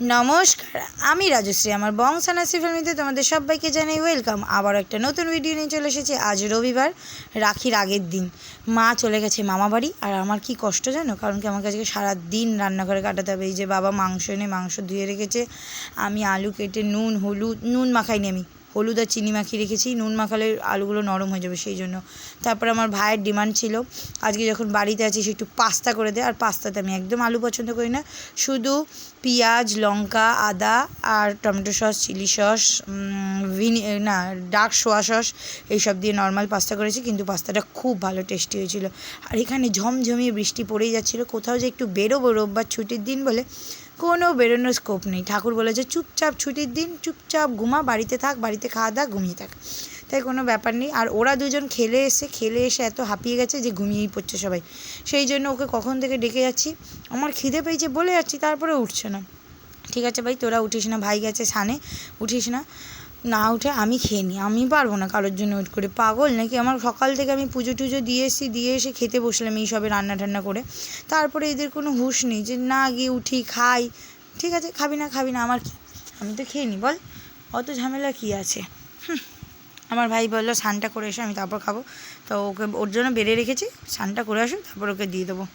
নমস্কার, আমি রাজশ্রী, আমার বংশানাসি ফ্যামিলিতে তোমাদের সবাইকে জানাই ওয়েলকাম। আবার একটা নতুন ভিডিও নিয়ে চলে এসেছি। আজ রবিবার, রাখির আগের দিন। মা চলে গেছে মামা বাড়ি, আর আমার কি কষ্ট জানো? কারণ কি আমাকে আজকে সারাদিন রান্নাঘরে কাটাতে হবে। এই যে বাবা মাংস এনে মাংস ধুয়ে রেখেছে, আমি আলু কেটে নুন, হলুদ, নুন মাখাইনি আমি। হলুদ আর চিনি মাখিয়ে রেখেছি, নুন মাখালে আলুগুলো নরম হয়ে যাবে সেই জন্য। তারপর আমার ভাইয়ের ডিমান্ড ছিল, আজকে যখন বাড়িতে আছি সে একটু পাস্তা করে দেয় আর পাস্তাতে আমি একদম আলু পছন্দ করি না। শুধু পেঁয়াজ, লঙ্কা, আদা আর টমেটো সস, চিলি সস ভিনি, না, ডার্ক সোয়া সস, এইসব দিয়ে নর্মাল পাস্তা করেছি, কিন্তু পাস্তাটা খুব ভালো টেস্টি হয়েছিল। আর এখানে ঝমঝমিয়ে বৃষ্টি পড়েই যাচ্ছিল, কোথাও যে একটু বেরোবো রোববার ছুটির দিন বলে কোনো বেরোনোর স্কোপ নেই। ঠাকুর বলেছে, চুপচাপ ছুটির দিন, চুপচাপ ঘুমা, বাড়িতে থাক, বাড়িতে খাওয়া দাওয়া, ঘুমিয়ে থাক। তাই কোনো ব্যাপার নেই। আর ওরা দুজন খেলে এসে খেলে এসে এত হাঁপিয়ে গেছে যে ঘুমিয়েই পড়ছে সবাই। সেই জন্য ওকে কখন থেকে ডেকে যাচ্ছি? আমার খিদে পেয়েছে বলে যাচ্ছি তারপরে উঠছে না। ঠিক আছে ভাই, তোরা উঠিস না, ভাই গেছে সানে, উঠিস না। না উঠে আমি খেয়ে নিই আমি পারব না কারোর জন্য ওয়েট করে। পাগল নাকি? আমার সকাল থেকে আমি পুজো টুজো দিয়ে এসেছি, দিয়ে এসে খেতে বসলাম এই সবে রান্না টান্না করে। তারপরে এদের কোনো হুঁশ নেই যে, না গিয়ে উঠি, খাই। ঠিক আছে, খাবি না খাবি না, আমার কি? আমি তো খেয়ে নিই বল। অত ঝামেলা কী আছে? হুম। আমার ভাই বলল, স্নানটা করে এসে, আমি তারপর খাব। তো ওকে, ওর জন্য বেড়ে রেখেছি, স্নানটা করে আসো, তারপর ওকে দিয়ে দেবো।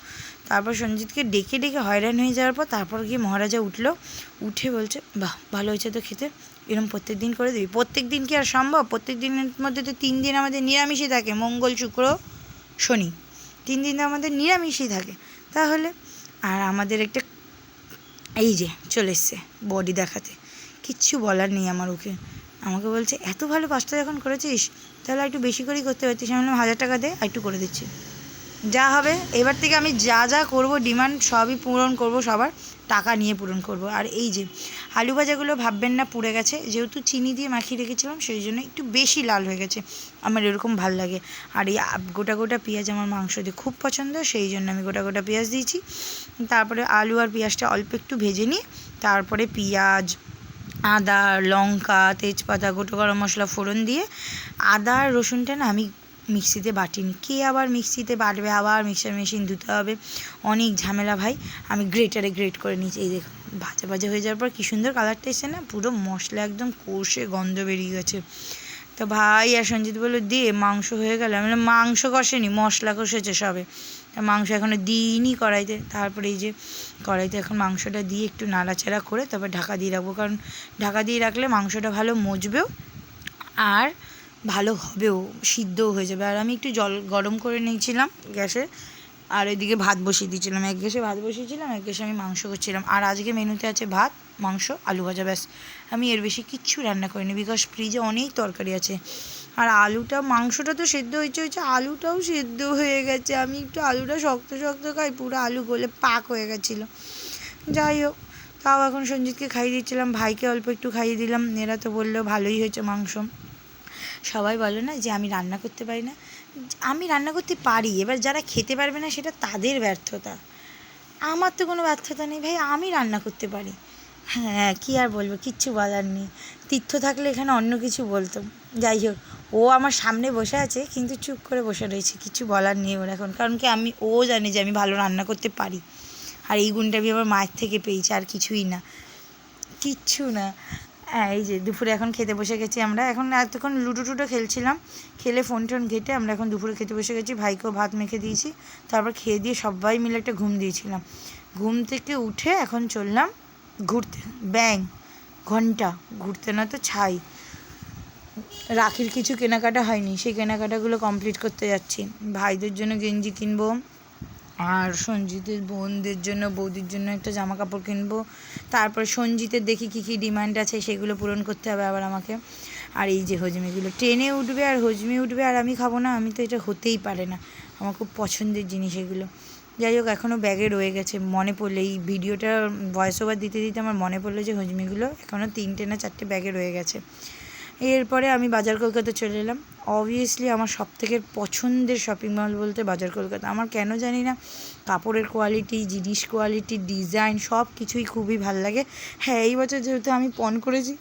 তারপর সঞ্জিতকে ডেকে ডেকে হয়রান হয়ে যাওয়ার পর তারপর গিয়ে মহারাজা উঠল, উঠে বলছে, বাহ, ভালো হয়েছে তো খেতে এরকম প্রত্যেক দিন করে দিবি। প্রত্যেক দিন কি আর সম্ভব? প্রত্যেক দিনের মধ্যে তো তিন দিন আমাদের নিরামিষই থাকে, মঙ্গল, শুক্র, শনি। তিন দিন আমাদের নিরামিষই থাকে। তাহলে, আর আমাদের একটা এই যে, চলে এসছে বডি দেখাতে। কিচ্ছু বলার নেই আমার ওকে। আমাকে বলছে, এত ভালো পাস্তা যখন করেছিস, তাহলে একটু বেশি করেই করতে পারতিস। আমি বললাম, হাজার টাকা দে একটু করে দিচ্ছি। যা হবে, এবার থেকে আমি যা যা করব, ডিমান্ড সবই পূরণ করব, সবার টাকা নিয়ে পূরণ করব। আর এই যে, আলু ভাজাগুলো ভাববেন না, পুড়ে গেছে। যেহেতু চিনি দিয়ে মাখিয়ে রেখেছিলাম, সেই জন্য একটু বেশি লাল হয়ে গেছে। আমার এরকম ভালো লাগে। আর এই গোটা গোটা পেঁয়াজ আমার মাংস দিয়ে খুব পছন্দ, সেই জন্য আমি গোটা গোটা পেঁয়াজ দিয়েছি। তারপরে আলু আর পেঁয়াজটা অল্প একটু ভেজে নিয়ে, তারপরে পেঁয়াজ আদা, লঙ্কা, তেজপাতা, গোটা গরম মশলা ফোড়ন দিয়ে আদা আর রসুনটা না আমি মিক্সিতে বাটিনি কে আবার মিক্সিতে বাটবে? আবার মিক্সার মেশিন ধুতে হবে। অনেক ঝামেলা ভাই। আমি গ্রেটারে গ্রেট করে নিয়েছি। এই দেখুন, ভাজা ভাজা হয়ে যাওয়ার পর কী সুন্দর কালারটা এসছে না? পুরো মশলা একদম কষে গন্ধ বেরিয়ে গেছে। তো ভাই আর সঞ্জিত বলল, দে, মাংস হয়ে গেল। আমি মাংস কষেনি, মশলা কষেছে সবে। মাংস এখনও দিইনি কড়াইতে। তারপরে এই যে কড়াইতে এখন মাংসটা দিয়ে একটু নাড়াচাড়া করে তারপর ঢাকা দিয়ে রাখব। কারণ ঢাকা দিয়ে রাখলে মাংসটা ভালো মজবেও আর ভালো হবেও, সিদ্ধও হয়ে যাবে। আর আমি একটু জল গরম করে নিয়েছিলাম গ্যাসে, আর ওইদিকে ভাত বসিয়ে দিয়েছিলাম। এক গ্যাসে ভাত বসিয়েছিলাম, এক গ্যাসে আমি মাংস করছিলাম। আর আজকে মেনুতে আছে ভাত মাংস, আলু ভাজা, ব্যাস। আমি এর বেশি কিচ্ছু রান্না করিনি বিকজ ফ্রিজে অনেক তরকারি আছে। আর আলুটা, মাংসটা তো সেদ্ধ হয়েছে হয়েছে, আলুটাও সেদ্ধ হয়ে গেছে। আমি একটু আলুটা শক্ত শক্ত খাই, পুরো আলু গলে পাক হয়ে গেছিল। যাই হোক, তাও এখন সঞ্জিতকে খাইয়ে দিচ্ছিলাম, ভাইকে অল্প একটু খাইয়ে দিলাম। এরা তো বলল, ভালোই হয়েছে মাংস। সবাই বলে না যে, আমি রান্না করতে পারি না। আমি রান্না করতে পারি, এবার যারা খেতে পারবে না, সেটা তাদের ব্যর্থতা। আমার তো কোনো ব্যর্থতা নেই, ভাই, আমি রান্না করতে পারি। হ্যাঁ কী আর বলব, কিচ্ছু বলার নেই। তীর্থ থাকলে এখানে অন্য কিছু বলতো। যাই হোক, ও আমার সামনে বসে আছে, কিন্তু চুপ করে বসে রয়েছে, কিছু বলার নেই ওর এখন। কারণ কি, আমি, ও জানে যে আমি ভালো রান্না করতে পারি। আর এই গুণটা আমি আমার মায়ের থেকে পেয়েছি, আর কিছুই না। কিচ্ছু না। হ্যাঁ এই যে দুপুরে এখন খেতে বসে গেছি আমরা। এখন এতক্ষণ লুডো টুডো খেলছিলাম। খেলে ফোন টোন ঘেটে আমরা এখন দুপুরে খেতে বসে গেছি। ভাইকেও ভাত মেখে দিয়েছি। তারপর খেয়ে দিয়ে সবাই মিলে একটা ঘুম দিয়েছিলাম। ঘুম থেকে উঠে এখন চললাম ঘুরতে, ব্যাং, ঘণ্টা, ঘুরতে না তো ছাই। রাখির কিছু কেনাকাটা হয়নি, সেই কেনাকাটাগুলো কমপ্লিট করতে যাচ্ছি। ভাইদের জন্য গেঞ্জি কিনবো আর সঞ্জিতের বোনদের জন্য, বৌদির জন্য একটা জামা কাপড় কিনবো। তারপরে সঞ্জিতের দেখি কী কী ডিমান্ড আছে, সেগুলো পূরণ করতে হবে আবার আমাকে। আর এই যে হজমিগুলো, ট্রেনে উঠবে আর হজমি উঠবে আর আমি খাব না, আমি তো এটা হতেই পারে না। আমার খুব পছন্দের জিনিস এগুলো। যাই হোক এখনও ব্যাগে রয়ে গেছে, মনে পড়লে। এই ভিডিওটা ভয়েস ওভার দিতে দিতে আমার মনে পড়ল যে হজমিগুলো এখনও তিনটে না চারটে ব্যাগে রয়ে গেছে। এরপরে আমি বাজার কলকাতা চলে এলাম। অবভিয়াসলি আমার সব থেকে পছন্দের শপিং মল বলতে বাজার কলকাতা। আমার কেন জানি না, কাপড়ের কোয়ালিটি জিনিস কোয়ালিটি ডিজাইন সব কিছুই খুবই ভালো লাগে। হ্যাঁ এই বছর যেহেতু আমি পণ করেছি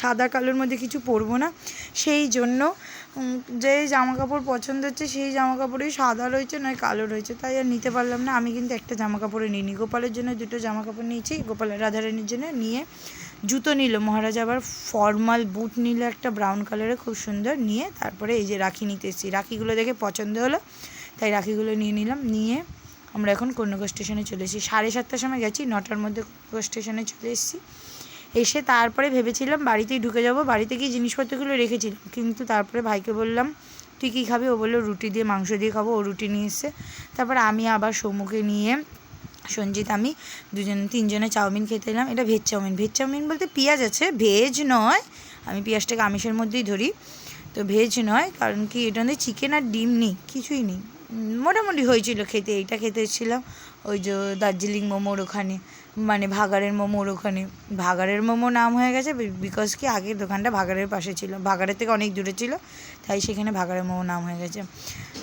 সাদা কালোর মধ্যে কিছু পরবো না। সেই জন্য যে জামা কাপড় পছন্দ হচ্ছে সেই জামা কাপড়ই সাদা রয়েছে, নয় কালো রয়েছে। তাই আর নিতে পারলাম না। আমি কিন্তু একটা জামা কাপড়ে নিইনি। গোপালের জন্য দুটো জামা কাপড় নিয়েছি গোপালের রাধারানীর জন্য নিয়ে জুতো নিল। মহারাজা আবার ফর্মাল বুট নিল একটা ব্রাউন কালারের খুব সুন্দর নিয়ে তারপরে এই যে রাখি নিতে এসেছি। রাখিগুলো দেখে পছন্দ হলো, তাই রাখিগুলো নিয়ে নিলাম। নিয়ে আমরা এখন কন্যাগর স্টেশনে চলে এসেছি। সাড়ে সাতটার সময় গেছি, নটার মধ্যে কন্যাগর স্টেশনে চলে এসেছি। এসে তারপরে ভেবেছিলাম বাড়িতেই ঢুকে যাব, বাড়িতে গিয়ে জিনিসপত্রগুলো রেখেছিলাম। কিন্তু তারপরে ভাইকে বললাম, তুই কী খাবি? ও বলল, রুটি দিয়ে, মাংস দিয়ে খাব। ও রুটি নিয়ে এসছে। তারপর আমি আবার সমুকে নিয়ে, সঞ্জিত, আমি দুজন, তিনজনে চাউমিন খেতে এলাম। এটা ভেজ চাউমিন। ভেজ চাউমিন বলতে পেঁয়াজ আছে, ভেজ নয়। আমি পেঁয়াজটাকে আমিষের মধ্যেই ধরি। তো ভেজ নয়, কারণ কি এটা মধ্যে চিকেন আর ডিম নেই, কিছুই নেই। মোটামুটি হয়েছিল খেতে, এইটা খেতে এসেছিলাম। ওই যে দার্জিলিং মোমোর ওখানে। মানে ভাগাড়ের মোমোর ওখানে। ভাগাড়ের মোমো নাম হয়ে গেছে বিকজ কি আগের দোকানটা ভাগাড়ের পাশে ছিল। ভাগাড়ের থেকে অনেক দূরে ছিল, তাই সেখানে ভাগাড়ের মোমো নাম হয়ে গেছে।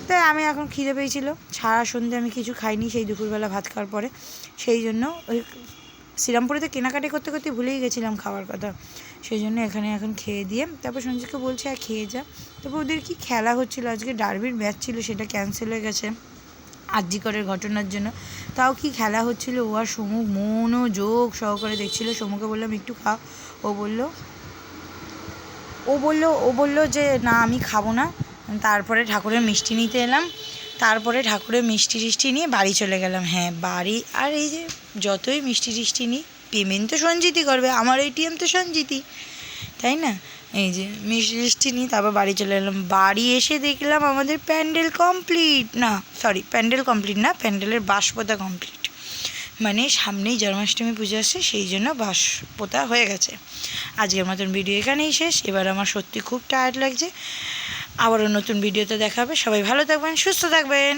তাই আমি এখন খিদে পেয়েছিল। সারা সন্ধ্যে আমি কিছু খাইনি সেই দুপুরবেলা ভাত খাওয়ার পরে। সেই জন্য ওই শ্রীরামপুরেতে কেনাকাটি করতে করতে ভুলেই গেছিলাম খাওয়ার কথা। সেই জন্য এখানে এখন খেয়ে দিয়ে তারপর সঞ্জিতকে বলছে, আর খেয়ে যা। তারপর ওদের কি খেলা হচ্ছিল? আজকে ডার্বির ম্যাচ ছিল, সেটা ক্যান্সেল হয়ে গেছে। আর্যিকরের ঘটনার জন্য। তাও কি খেলা হচ্ছিল? ও আর সমু মনোযোগ সহকারে দেখছিল। সমুকে বললাম, একটু খা ও বলল, ও বলল ও বলল যে, না, আমি খাব না। তারপরে ঠাকুরের মিষ্টি নিতে এলাম। তারপরে ঠাকুরের মিষ্টি টিষ্টি নিয়ে বাড়ি চলে গেলাম। হ্যাঁ বাড়ি। আর এই যে, যতই মিষ্টি টিষ্টি নিই, পেমেন্ট তো সঞ্জিতই করবে। আমার এটিএম তো সঞ্জিতি তাই না? এই যে মিষ্টি নিই তারপর বাড়ি চলে এলাম। বাড়ি এসে দেখলাম আমাদের প্যান্ডেল কমপ্লিট না সরি প্যান্ডেল কমপ্লিট না, প্যান্ডেলের বাঁশ পোতা কমপ্লিট মানে সামনেই জন্মাষ্টমী পুজো আসছে সেই জন্য বাঁশ পোতা হয়ে গেছে। আজকের মতন ভিডিও এখানেই শেষ। এবার আমার সত্যি খুব টায়ার্ড লাগছে। আবারও নতুন ভিডিওতে দেখা হবে। সবাই ভালো থাকবেন, সুস্থ থাকবেন।